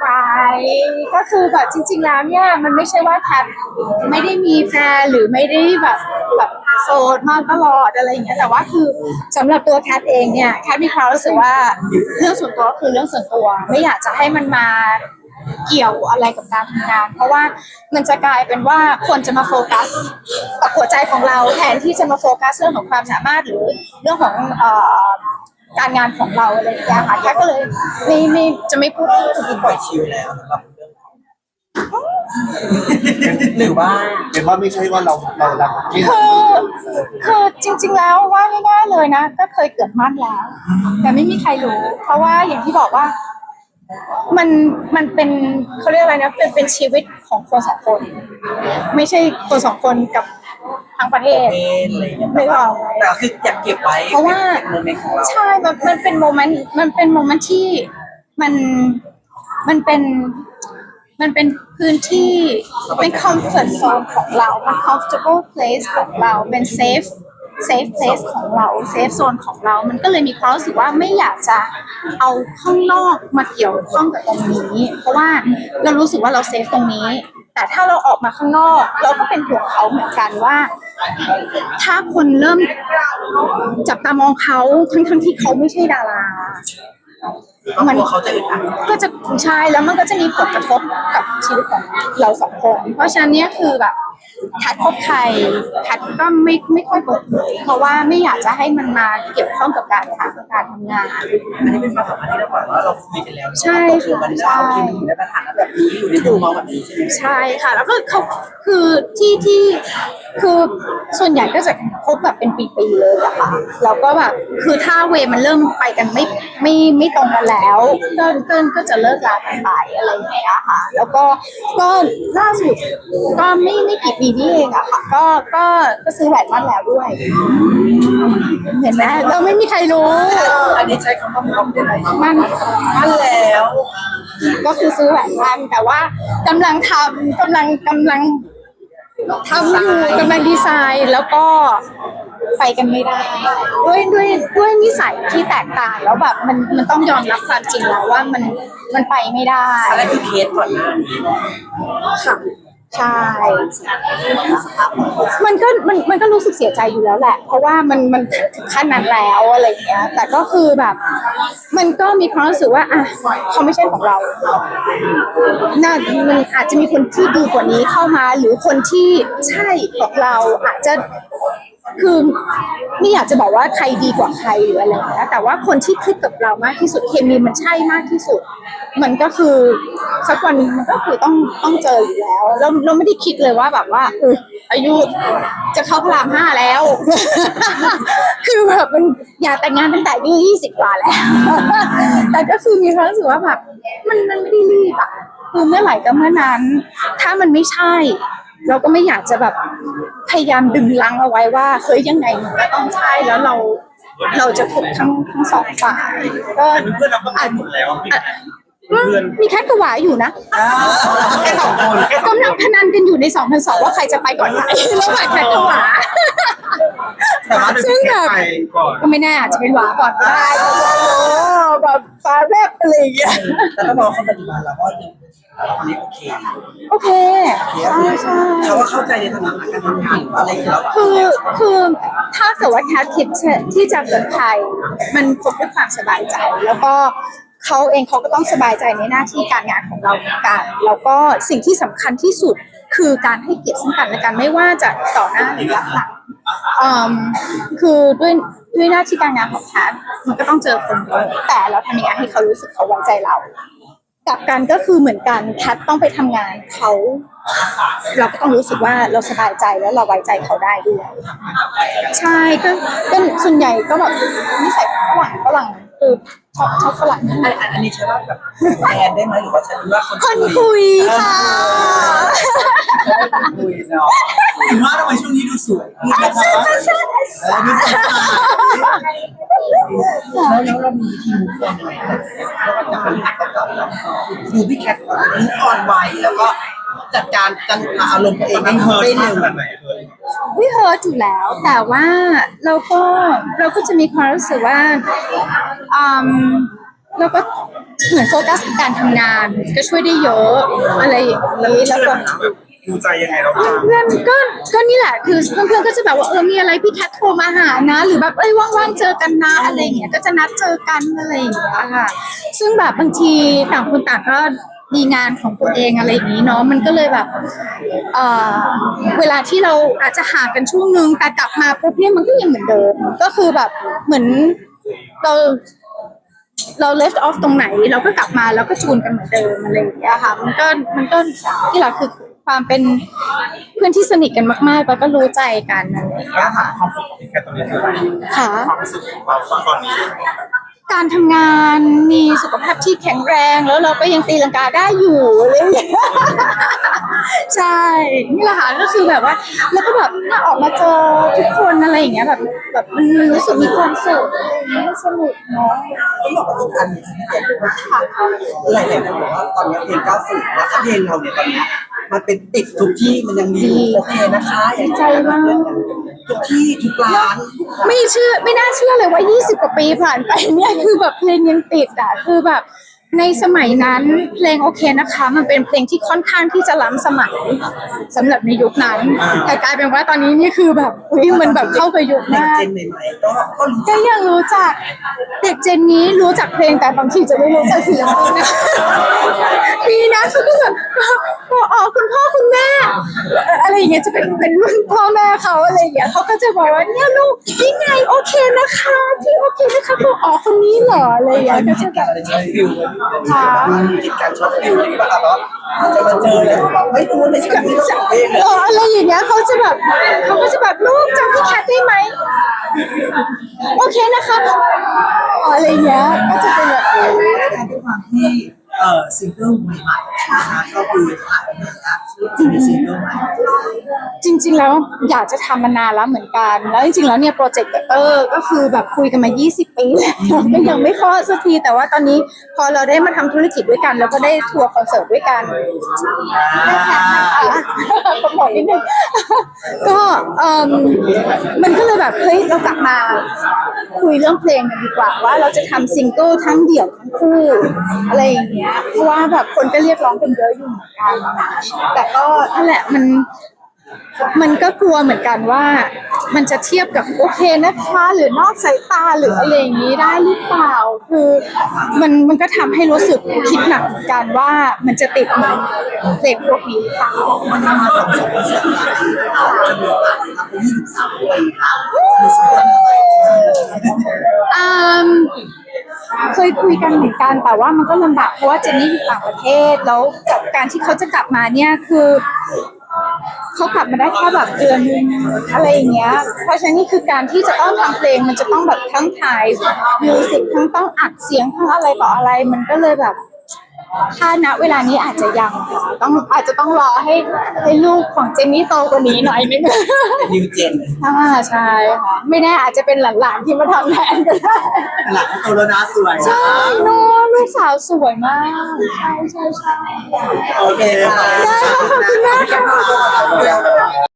ไปก็คือแบบจริง ๆ แล้วเนี่ยมันไม่ใช่ว่าแคทไม่ได้มีแฟนหรือไม่ได้แบบแบบโสดมาตลอดอะไรอย่างเงี้ยแต่ว่าคือสำหรับตัวแคทเองเนี่ยแคทมีความรู้สึกว่าเรื่องส่วนตัวก็คือเรื่องส่วนตัว ไม่อยากจะให้มันมาเกี่ยวอะไรกับการทำงาน เพราะว่ามันจะกลายเป็นว่าคนจะมาโฟกัสกับหัวใจของเราแทนที่จะมาโฟกัสเรื่องของความสามารถหรือเรื่องของเอ่อ การงานของเราอะไรอย่างเงี้ยค่ะแคทก็เลยไม่ไม่จะไม่พูดถึงจุดนี้ปล่อยชิลแล้วสำหรับเรื่องของหรือว่าเป็นว่าไม่ใช่ว่าเราเรารักที่คือคือจริง ๆ แล้วว่าง่ายๆเลยนะก็เคยเกิดมั่นแล้ว แต่ไม่มีใครรู้ เพราะว่าอย่างที่บอกว่า มันมันเป็นเขาเรียกอะไรนะเป็นเป็นชีวิตของคนสองคน ไม่ใช่คนสองคนกับ ทั้งประเทศเมนอะไรอย่างเงี้ยไม่ออกแต่คืออยากเก็บไว้เพราะว่าเป็นโมเมนต์ของเราใช่มันมันเป็นโมเมนต์มันเป็นโมเมนต์ที่มันมันเป็นมันเป็นพื้นที่เป็น comfort zone ของเรา เป็น comfortable place ของเรา เป็น safe safe place ของเรา safe zone ของเรา มันก็เลยมีความรู้สึกว่าไม่อยากจะเอาข้างนอกมาเกี่ยวข้องกับตรงนี้ เพราะว่าเรารู้สึกว่าเราเซฟตรงนี้ แต่ถ้าเราออกมาข้างนอก เราก็เป็นห่วงเขาเหมือนกันว่า ถ้าคนเริ่มจับตามองเขาทั้งทั้งๆที่เขาไม่ใช่ดาราก็กลัวเขาจะอึดอัดก็จะใช่แล้วมันก็จะมีผลกระทบกับชีวิตของเราสองคนเพราะฉะนั้นเนี่ยคือแบบแคทคบใครแคทก็ไม่ไม่ค่อยเปิดเผยเพราะว่าไม่อยากจะให้มันมาเกี่ยวข้องกับการทำการทำงานอันนี้เป็นความสัมพันธ์ที่เราบอกว่าเราคุยกันแล้วใช่ตกลงกันแล้วใช่ที่มันอยู่ในสถานะแบบนี้อยู่ในมุมมองแบบนี้ใช่ไหมใช่ค่ะแล้วก็เขาคือที่ที่คือส่วนใหญ่ก็จะคบแบบเป็นปีๆเลยอะค่ะแล้วก็แบบคือถ้าเวย์มันเริ่มไปกันไม่ไม่ไม่ตรงกันแล้วก็ก็ก็จะเลิกลากันไปอะไรอย่างเงี้ยค่ะ แล้วก็ก็ล่าสุดก็ไม่ไม่กี่ปีนี้เองอะค่ะก็ก็ก็ซื้อแหวนมั่นแล้วด้วย เห็นไหมเราไม่มีใครรู้ อันนี้ใช้คำว่าพร้อมได้ไหมมันมั่นแล้ว ก็คือซื้อแหวนมั่นแต่ว่ากำลังทำกำลังกำลังทำอยู่กำลังดีไซน์แล้วก็ไปกันไม่ได้ ด้วยด้วยด้วย นิสัยที่แตกต่างแล้วแบบมันมันต้องยอมรับความจริงแล้วว่ามันมันไปไม่ได้อะไรคือเคสก่อนหน้านี้ค่ะใช่ มันก็มันมันก็รู้สึกเสียใจอยู่แล้วแหละ เพราะว่ามันมันถึงขั้นนั้นแล้วอะไรอย่างเงี้ย แต่ก็คือแบบ มันก็มีความรู้สึกว่าอะเขาไม่ใช่ของเรา น่ามันอาจจะมีคนที่ดีกว่านี้เข้ามา หรือคนที่ใช่ของเราอาจจะ คือไม่อยากจะบอกว่าใครดีกว่าใครหรืออะไรอย่างเงี้ยแต่ว่าคนที่คลิกกับเรามากที่สุดเคมีมันใช่มากที่สุด มันก็คือสักวันหนึงมันก็คือต้องต้องเจออยู่แล้วเราเราไม่ได้คิดเลยว่าแบบว่าเอออายุจะเข้าพระรามห้าแล้ว คือแบบมันอยากแต่งงานตั้งแต่อายุยี่สิบกว่าแล้ว แต่ก็คือมีความรู้สึกว่าแบบมันมันไม่ได้รีบอะคือเมื่อไหร่ก็เมื่อนั้น ถ้ามันไม่ใช่ เราก็ไม่อยากจะแบบพยายามดึงลังเอาไว้ว่าเฮ้ยยังไงมันก็ต้องใช่แล้วเราเราจะถูกทั้งทั้งสองฝ่ายก็เพื่อนเราก็ไปหมดแล้วพี่มีแคทกระหวาอยู่นะแค่สองคนแค่สองกำลังพนันกันอยู่ในสองพันสองว่าใครจะไปก่อนใครระหว่างแคทกับหวา แต่ว่าซึ่งแบบไปก่อนก็ไม่แน่อาจจะเป็นหวาก่อนก็ได้โอ้แบบฟ้าแลบอะไรอย่างเงี้ยแต่ถ้ามองคนปัจจุบันเราก็ยังคนนี้โอเค โอเคใช่ใช่เขาก็เข้าใจในสถานะการทำงานหรืออะไรอย่างเงี้ยแล้วคือคือถ้าเกิดว่าแคทคิดที่จะเกิดไทย มันพบด้วยความสบายใจแล้วก็เขาเองเขาก็ต้องสบายใจในหน้าที่การงานของเราเหมือนกันแล้วก็สิ่งที่สำคัญที่สุดคือการให้เกียรติซึ่งกันและกันไม่ว่าจะต่อหน้าหรือรับหลัง อืมคือด้วยด้วยหน้าที่การงานของแคทมันก็ต้องเจอคนเยอะแต่เราทำยังไงให้เขารู้สึกเขาไว้ใจเรากลับกันก็คือเหมือนกันแคทต้องไปทำงานเขา เราก็ต้องรู้สึกว่าเราสบายใจแล้วเราไว้ใจเขาได้ด้วยใช่ก็ก็ส่วนใหญ่ก็แบบนิสัยของฝรั่งฝรั่งคือชอบชอบฝรั่ง อันอันอันนี้ใช้ว่าแบบแฟนได้ไหมหรือว่าใช้ว่าคนคนคุยค่ะ คุยเนาะถึงว่าทำไมช่วงนี้ดูส วยดูนะครับเออดูสดใสแล้วแล้วเรามีทีมคนยังไงแล้วก็จะเป็นหักเก่าๆดูพี่แคทมุกอ่อนไหวแล้วก็จัดการจังอารมณ์ตัวเองมันเฮิร์ตได้ขเร็วนาดไหนเลยวิเฮิร์ตอยู่แล้ว แต่ว่าเราก็เราก็จะมีความรู้สึกว่าอืมเราก็เหมือนโฟกัสกับการทำงาน ก็ช่วยได้เยอะอะไรอย่างนี้แล้วก็ ดูใจยังไงเราบ้างเพื่อนก็ก็นี่แหละคือเพื่อนๆก็จะแบบว่าเออมีอะไรพี่แคทโทรมาหานะ หรือแบบเอ้ยว่างๆเจอกันนะอะไรอย่างเงี้ยก็จะนัดเจอกันอะไรอย่างเงี้ยค่ะ ซึ่งแบบบางทีต่างคนต่างก็มีงานของตัวเองอะไรอย่างนี้เนาะมันก็เลยแบบเอ่อเวลาที่เราอาจจะห่างกันช่วงนึงแต่กลับมาปุ๊บเนี่ยมันก็ยังเหมือนเดิมก็คือแบบเหมือนเราเรา left off ตรงไหน เราก็กลับมาแล้วก็จูนกันเหมือนเดิมอะไรอย่างเงี้ยค่ะ มันก็มันก็ที่เราคือ ความเป็นเพื่อนที่สนิทกันมากๆ แล้วก็รู้ใจกันอะไรอย่างเงี้ยค่ะ ความสุขของพี่แคทตอนนี้คืออะไรค่ะ ความรู้สึกของเราตอนนี้การทำงานมีสุขภาพที่แข็งแรงแล้วเราก็ยังตีลังกาได้อยู่อะไรอย่างเงี้ย ใช่ นี่แหละค่ะก็คือแบบว่า แล้วก็แบบถ้าออกมาเจอทุกคนอะไรอย่างเงี้ยแบบแบบมันรู้สึกมีความสุขมันสนุกเนาะต้องบอกว่าอีกอันหนึงที่เด็กหลายๆคนบอกว่าตอนนี้เพลง90แล้วก็เพลงเราเนี่ยตอนนี้ มันเป็นติดทุกที่มันยังมีอยู่โอเคนะคะอย่างใจมาก ทุกที่ทุกร้านไม่เชื่อไม่น่าเชื่อเลยว่า 20 กว่าปีผ่านไปเนี่ยคือแบบเพลงยังติดอะคือแบบ ในสมัยนั้นเพลงโอเคนะคะ มันเป็นเพลงที่ค่อนข้างที่จะล้ำสมัยสำหรับในยุคนั้น แต่กลายเป็นว่าตอนนี้นี่คือแบบอุ้ยมันแบบเข้าไปยุคเด็กมากเจนใหม่ๆก็ก็รู้ก็ยังรู้จักเด็กเจนนี้รู้จักเพลงแต่บางทีจะไม่รู้จักศิลปินนะมีนะเขาก็แบบบอกอ๋อคุณพ่อคุณแม่อะไรอย่างเงี้ยจะเป็นเป็นรุ่นพ่อแม่เขาอะไรอย่างเงี้ยเขาก็จะบอกว่าเนี่ยลูกนี่ไงโอเคนะคะพี่โอเคนะคะบอกอ๋อคนนี้เหรออะไรอย่างเงี้ยก็จะเหตุแบการบณ์อะไรช็อตฟิลมีเหตุการณ์ช็อตฟิลอะไรแบบว่ามันจะมาเจอแล้วแบบไม่รู้ในชีวิตของเพลงเอออะไรอย่างเงี้ยเขาจะแบบเขาก็จะแบบลูกจำพี่แคทได้ไหมโอเคนะคะอ๋ออะไรอย่างเงี้ยก็จะเป็นแบบนี้การด้วยความที่เอ่อซิงเกิลใหม่ๆนะคะก็คือถ่ายมาแล้วที่มี ซิงเกิลใหม่จริง ๆ แล้วอยากจะทำมานานแล้วเหมือนกัน แล้วจริงๆ แล้วเนี่ยโปรเจกต์เตอร์ก็คือแบบคุยกันมา 20 ปีแล้วก็ยังไม่คลอดสักที แต่ว่าตอนนี้พอเราได้มาทำธุรกิจด้วยกัน แล้วก็ได้ทัวร์คอนเสิร์ตด้วยกันอะโปรโมทนิดนึงก็เอิ่มมันก็เลยแบบเฮ้ยเรากลับมาคุยเรื่องเพลงกันดีกว่าว่าเราจะทำซิงเกิลทั้งเดี่ยวทั้งคู่อะไรอย่างเงี้ยเพราะว่าแบบคนก็เรียกร้องกันเยอะอยู่เหมือนกันแต่ก็นั่นแหละมันมันก็กลัวเหมือนกันว่า มันจะเทียบกับโอเคนะคะ หรือนอกสายตาหรืออะไรอย่างนี้ได้หรือเปล่า คือมันมันก็ทำให้รู้สึกคิดหนักเหมือนกันว่ามันจะติดเหมือนเพลงพวกนี้หรือเปล่ามันมาสองสองสามยี่สิบสาม เคยคุยกันเหมือนกันแต่ว่ามันก็ลำบากเพราะว่าเจนนี่อยู่ต่างประเทศแล้วกับการที่เขาจะกลับมาเนี่ยคือเขากลับมาได้แค่แบบเดือนนึงอะไรอย่างเงี้ย เพราะฉะนั้นนี่คือการที่จะต้องทำเพลงมันจะต้องแบบทั้งถ่ายมิวสิกทั้งต้องอัดเสียงทั้งอะไรต่ออะไรมันก็เลยแบบ ถ้าณเวลานี้อาจจะยังค่ะต้องอาจจะต้องรอให้ให้ลูกของเจนนี่โตกว่านี้หน่อยนึงเป็นนิวเจนอ่าใช่ค่ะไม่แน่อาจจะเป็นหลานๆที่มาทำแทนก็ได้หลังโตแล้วนะสวยใช่เนอะลูกสาวสวยมากใช่ใช่ใช่โอเคค่ะได้ค่ะขอบคุณมากค่ะค่ะ